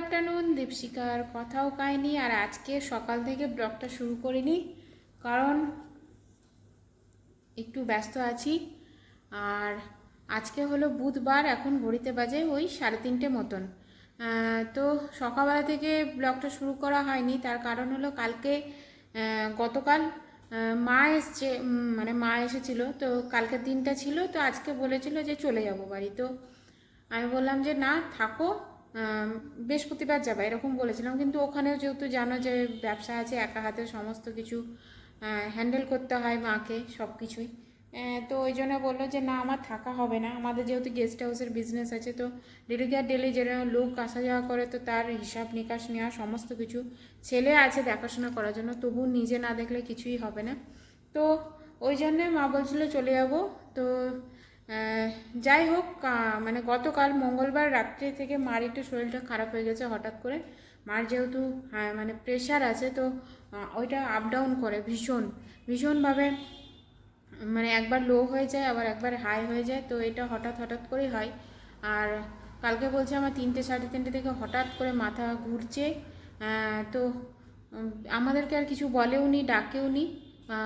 Afternoon দীপশিকার কথাও কাহিনি, আর আজকে সকাল থেকে ব্লগটা শুরু করিনি, কারণ একটু ব্যস্ত আছি। আর আজকে হলো বুধবার, এখন ঘড়িতে বাজে ওই সাড়ে তিনটে মতন। তো সকালবেলা থেকে ব্লগটা শুরু করা হয়নি, তার কারণ হলো কালকে গতকাল মা এসছে মানে মা এসেছিল, তো কালকের দিনটা ছিল, তো আজকে বলেছিল যে চলে যাব বাড়ি। তো আমি বললাম যে না, থাকো বৃহস্পতিবার যাবা, এরকম বলেছিলাম। কিন্তু ওখানেও যেহেতু জানো যে ব্যবসা আছে, একা হাতে সমস্ত কিছু হ্যান্ডেল করতে হয় মাকে সব কিছুই। তো ওই জন্য বলল যে, না, আমার থাকা হবে না। আমাদের যেহেতু গেস্ট হাউসের বিজনেস আছে, তো ডেলিগেট ডেলি যেরকম লোক আসা যাওয়া করে, তো তার হিসাব নিকাশ নেওয়া সমস্ত কিছু। ছেলে আছে দেখাশোনা করার জন্য, তবু নিজে না দেখলে কিছুই হবে না। তো ওই জন্যে মা বলছিল, চলে যাব। তো যাই হোক মানে গতকাল মঙ্গলবার রাত্রি থেকে মার একটু শরীরটা খারাপ হয়ে গেছে হঠাৎ করে। মার যেহেতু মানে প্রেশার আছে, তো ওইটা আপ ডাউন করে ভীষণ ভীষণভাবে মানে একবার লো হয়ে যায়, আবার একবার হাই হয়ে যায়, তো এটা হঠাৎ হঠাৎ করেই হয়। আর কালকে বলছে আমার তিনটে, সাড়ে তিনটে থেকে হঠাৎ করে মাথা ঘুরছে তো আমাদেরকে আর কিছু বলেও নি ডাকেও নি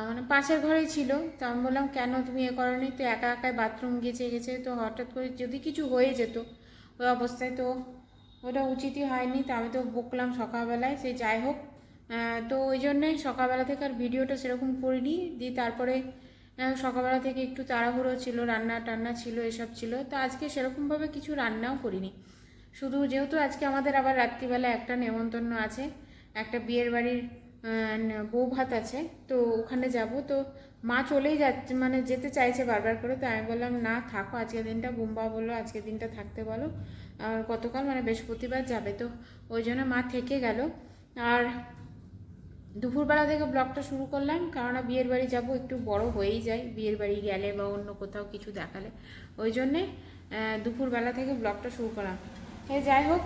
মানে পাশের ঘরেই ছিল। তো আমি বললাম, কেন তুমি এ করনি? তো একা একাই বাথরুম গেছে গেছে তো হঠাৎ করে যদি কিছু হয়ে যেত ওই অবস্থায় তো ওটা উচিতই হয়নি। তো আমি তো বকলাম সকালবেলায়। সে যাই হোক তো ওই জন্যে সকালবেলা থেকে আর ভিডিওটা সেরকম করিনি। দিয়ে তারপরে সকালবেলা থেকে একটু তাড়াহুড়ো ছিল, রান্না টান্না ছিল, এসব ছিল। তো আজকে সেরকমভাবে কিছু রান্নাও করিনি। শুধু যেহেতু আজকে আমাদের আবার রাত্রিবেলা একটা নেমন্তন্ন আছে, একটা বিয়ের বাড়ির বউ ভাত আছে, তো ওখানে যাব। তো মা চলেই যাচ্ছে মানে যেতে চাইছে বারবার করে, তো আমি বললাম, না, থাকো, আজকের দিনটা বুম্বা বলল, আজকের দিনটা থাকতে বলো। আর গতকাল মানে বৃহস্পতিবার যাবে, তো ওই জন্য মা থেকে গেল। আর দুপুরবেলা থেকে ব্লগটা শুরু করলাম, কেননা বিয়ের বাড়ি যাব, একটু বড় হয়েই যায় বিয়ের বাড়ি গেলে বা অন্য কোথাও কিছু দেখালে। ওই জন্যে দুপুরবেলা থেকে ব্লগটা শুরু করলাম। এ, যাই হোক,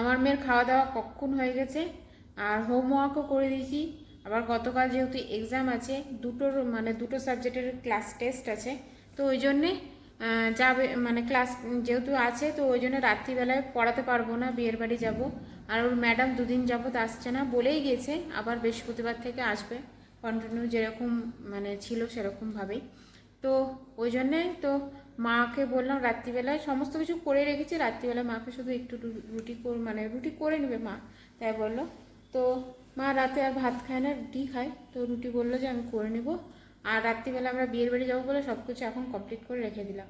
আমার মেয়ের খাওয়া দাওয়া কখন হয়ে গেছে আর হোমওয়ার্কও করে দিয়েছি। আবার গতকাল যেহেতু এক্সাম আছে দুটোর মানে দুটো সাবজেক্টের ক্লাস টেস্ট আছে, তো ওই জন্যে যাবে মানে ক্লাস যেহেতু আছে, তো ওই জন্য রাত্রিবেলায় পড়াতে পারব না, বিয়ের বাড়ি যাব। আর ওর ম্যাডাম দুদিন যাবত আসছে না, বলেই গেছে, আবার বৃহস্পতিবার থেকে আসবে। কন্টিনিউ যেরকম মানে ছিল সেরকমভাবেই তো ওই জন্যে, তো মাকে বললাম রাত্রিবেলায় সমস্ত কিছু করে রেখেছি, রাত্রিবেলায় মাকে শুধু একটু রুটি মানে রুটি করে নেবে মা। তাই বলল তো মা রাতে আর ভাত খায় না, রুটি খায়। তো রুটি বলল যে, আমি করে নেব। আর রাত্রিবেলা আমরা বিয়ের বাড়ি যাব বলে সব কিছু এখন কমপ্লিট করে রেখে দিলাম।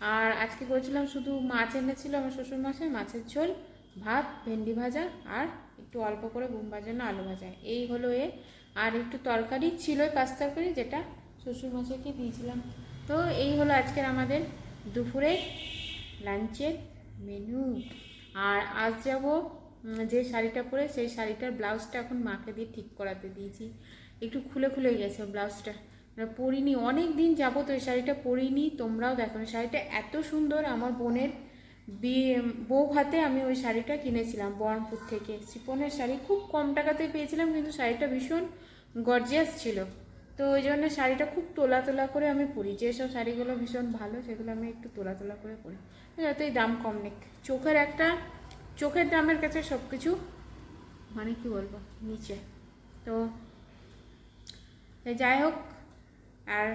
আর আজকে করেছিলাম শুধু মাছ এনেছিল আমার শ্বশুর মশাই মাছের ঝোল, ভাত, ভেন্ডি ভাজা আর একটু অল্প করে বুম না আলু ভাজা। এই হলো এ। আর একটু তরকারি ছিল পাঁচ তরকারি যেটা শ্বশুর মশাইকে দিয়েছিলাম। তো এই হলো আজকের আমাদের দুপুরের লাঞ্চের মেনু আর আজ যাব যে শাড়িটা পরে সেই শাড়িটার ব্লাউজটা এখন মাকে দিয়ে ঠিক করাতে দিয়েছি। একটু খুলে খুলে গেছে ব্লাউজটা। পরিনি, অনেক দিন যাব তো এই শাড়িটা পরিনি। তোমরাও দেখো। শাড়িটা এত সুন্দর। আমার বোনের বিয়ে বউ হাতে আমি ওই শাড়িটা কিনেছিলাম বহরমপুর থেকে। সিপনের শাড়ি, খুব কম টাকাতে পেয়েছিলাম কিন্তু শাড়িটা ভীষণ গর্জিয়াস ছিল। তো ওই জন্য শাড়িটা খুব তোলা তোলা করে আমি পরি। যেসব শাড়িগুলো ভীষণ ভালো, সেগুলো আমি একটু তোলা তোলা করে পরি। যতই দাম কম নেক। চোখের একটা চোখের দামের কাছে সব কিছু মানে কি বলব, নিচে। তো, যাই হোক, আর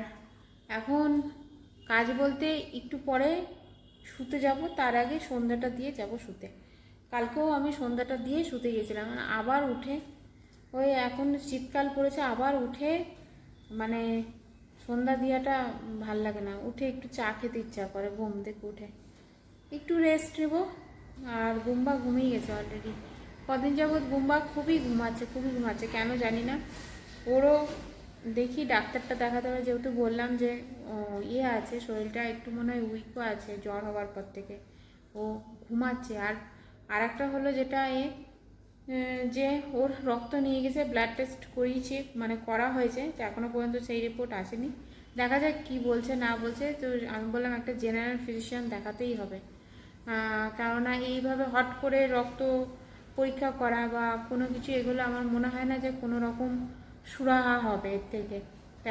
এখন কাজ বলতে একটু পরে শুতে যাব, তার আগে সন্ধ্যাটা দিয়ে যাব শুতে। কালকেও আমি সন্ধ্যাটা দিয়ে শুতে গেছিলাম মানে আবার উঠে, ওই এখন শীতকাল পড়েছে, আবার উঠে মানে সন্ধ্যা দিয়াটা ভালো লাগে না। উঠে একটু চা খেতে ইচ্ছা করে, ঘুম থেকে উঠে। একটু রেস্ট নেব। আর গুম্বা ঘুমিয়ে গেছে অলরেডি কদিন যাবৎ গুম্বা খুবই ঘুমাচ্ছে খুবই ঘুমাচ্ছে, কেন জানি না। ওরও দেখি ডাক্তারটা দেখাতে হবে, যেহেতু বললাম যে ইয়ে আছে, শরীরটা একটু মনে হয় উইকও আছে, জ্বর হওয়ার পর থেকে। ও ঘুমাচ্ছে। আর আর একটা হলো যেটা এ যে ওর রক্ত নিয়ে গেছে ব্লাড টেস্ট করিয়েছে মানে করা হয়েছে, তো এখনও পর্যন্ত সেই রিপোর্ট আসেনি। দেখা যাক কি বলছে, না বলছে, তো আমি বললাম একটা জেনারেল ফিজিশিয়ান দেখাতেই হবে। কেননা এইভাবে হট করে রক্ত পরীক্ষা করা বা কোনো কিছু, এগুলো আমার মনে হয় না যে কোনো রকম সুরাহা হবে এর থেকে।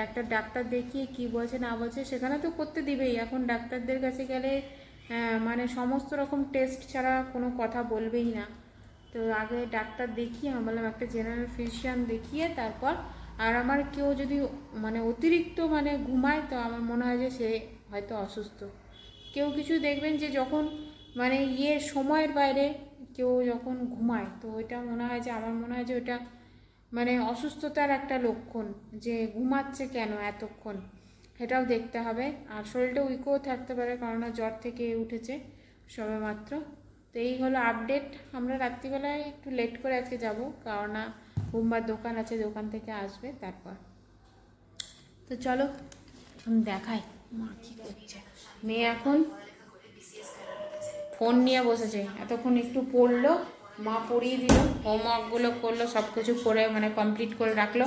একটা ডাক্তার দেখিয়ে কি বলছে না বলছে সেখানে তো করতে দিবেই। এখন ডাক্তারদের কাছে গেলে মানে সমস্ত রকম টেস্ট ছাড়া কোনো কথা বলবেই না। তো আগে ডাক্তার দেখিয়ে, আমি বললাম একটা জেনারেল ফিজিশিয়ান দেখিয়ে তারপর, আর আমার কেউ যদি মানে অতিরিক্ত মানে ঘুমায়, তো আমার মনে হয় যে সে হয়তো অসুস্থ। কেউ কিছু দেখবেন যে যখন মানে ইয়ে সময়ের বাইরে কেউ যখন ঘুমায়, তো ওইটা মনে হয় যে, আমার মনে হয় যে ওইটা মানে অসুস্থতার একটা লক্ষণ যে ঘুমাচ্ছে কেন এতক্ষণ, সেটাও দেখতে হবে। আর শরীরটা উইকও থাকতে পারে, কারণ জ্বর থেকে উঠেছে সবে মাত্র তো এই হলো আপডেট আমরা রাত্রিবেলায় একটু লেট করে আজকে যাব কারণ বুম্বার দোকান আছে, দোকান থেকে আসবে তারপর। তো চলো দেখাই মা কী করছে। মেয়ে এখন ফোন নিয়ে বসেছে। এতক্ষণ একটু পড়ল, মা পড়িয়ে দিল হোমওয়ার্কগুলো করল সব কিছু করে মানে কমপ্লিট করে রাখল।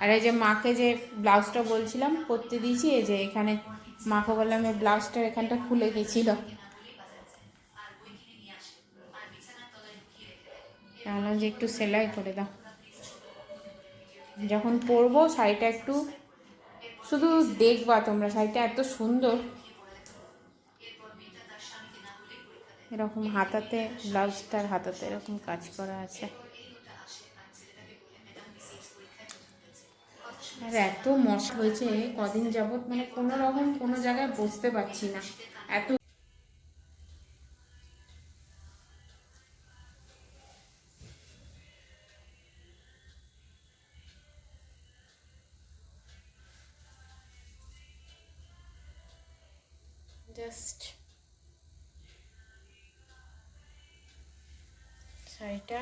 আর এই যে মাকে যে ব্লাউজটা বলছিলাম করতে দিয়েছি, এই যে এখানে মাকে বললাম এই ব্লাউজটা এখানটা খুলে গেছিল। যে একটু সেলাই করে দাও। যখন পরবো শাড়িটা একটু, শুধু দেখবা তোমরা, শাড়িটা এত সুন্দর। এরকম হাতাতে, ব্লাউজটার হাতাতে এরকম কাজ করা আছে। আর এত মশা হয়েছে, কদিন যাবৎ মানে কোনো রকম কোনো জায়গায় বসতে পারছি না। এত জাস্ট শাড়িটা